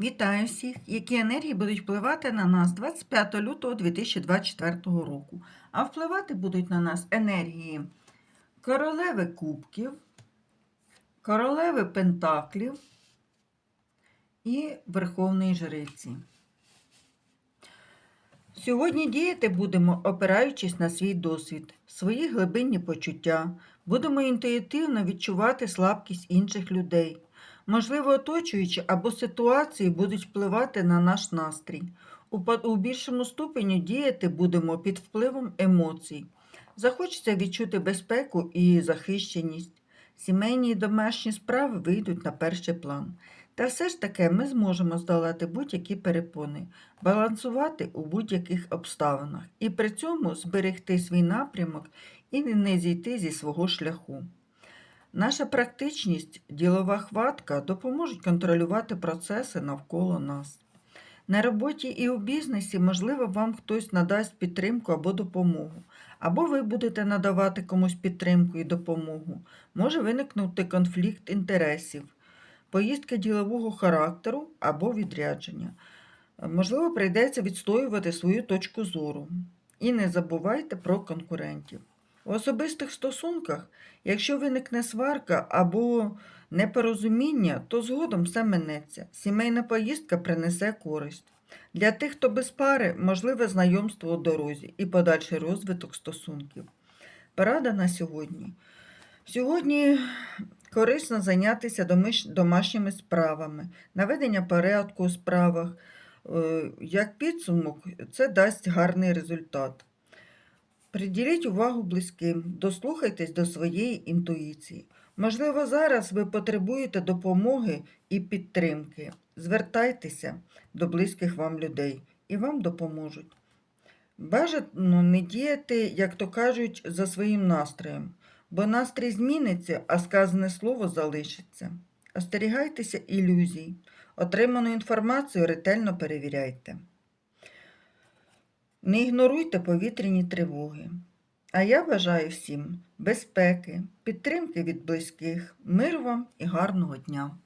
Вітаю всіх, які енергії будуть впливати на нас 25 лютого 2024 року. А впливати будуть на нас енергії королеви кубків, королеви пентаклів і Верховної Жриці. Сьогодні діяти будемо, опираючись на свій досвід, свої глибинні почуття, будемо інтуїтивно відчувати слабкість інших людей. Можливо, оточуючі або ситуації будуть впливати на наш настрій. У, більшому ступені діяти будемо під впливом емоцій. Захочеться відчути безпеку і захищеність. Сімейні і домашні справи вийдуть на перший план. Та все ж таки ми зможемо здолати будь-які перепони, балансувати у будь-яких обставинах і при цьому зберегти свій напрямок і не зійти зі свого шляху. Наша практичність, ділова хватка допоможуть контролювати процеси навколо нас. На роботі і у бізнесі, можливо, вам хтось надасть підтримку або допомогу, або ви будете надавати комусь підтримку і допомогу. Може виникнути конфлікт інтересів, поїздка ділового характеру або відрядження. Можливо, прийдеться відстоювати свою точку зору. І не забувайте про конкурентів. У особистих стосунках, якщо виникне сварка або непорозуміння, то згодом все минеться. Сімейна поїздка принесе користь. Для тих, хто без пари, можливе знайомство у дорозі і подальший розвиток стосунків. Порада на сьогодні. Сьогодні корисно зайнятися домашніми справами, наведення порядку у справах. Е, Як підсумок, це дасть гарний результат. Приділіть увагу близьким, дослухайтесь до своєї інтуїції. Можливо, зараз ви потребуєте допомоги і підтримки. Звертайтеся до близьких вам людей і вам допоможуть. Бажано не діяти, як то кажуть, за своїм настроєм, бо настрій зміниться, а сказане слово залишиться. Остерігайтеся ілюзій. Отриману інформацію ретельно перевіряйте. Не ігноруйте повітряні тривоги. А я бажаю всім безпеки, підтримки від близьких, миру вам і гарного дня!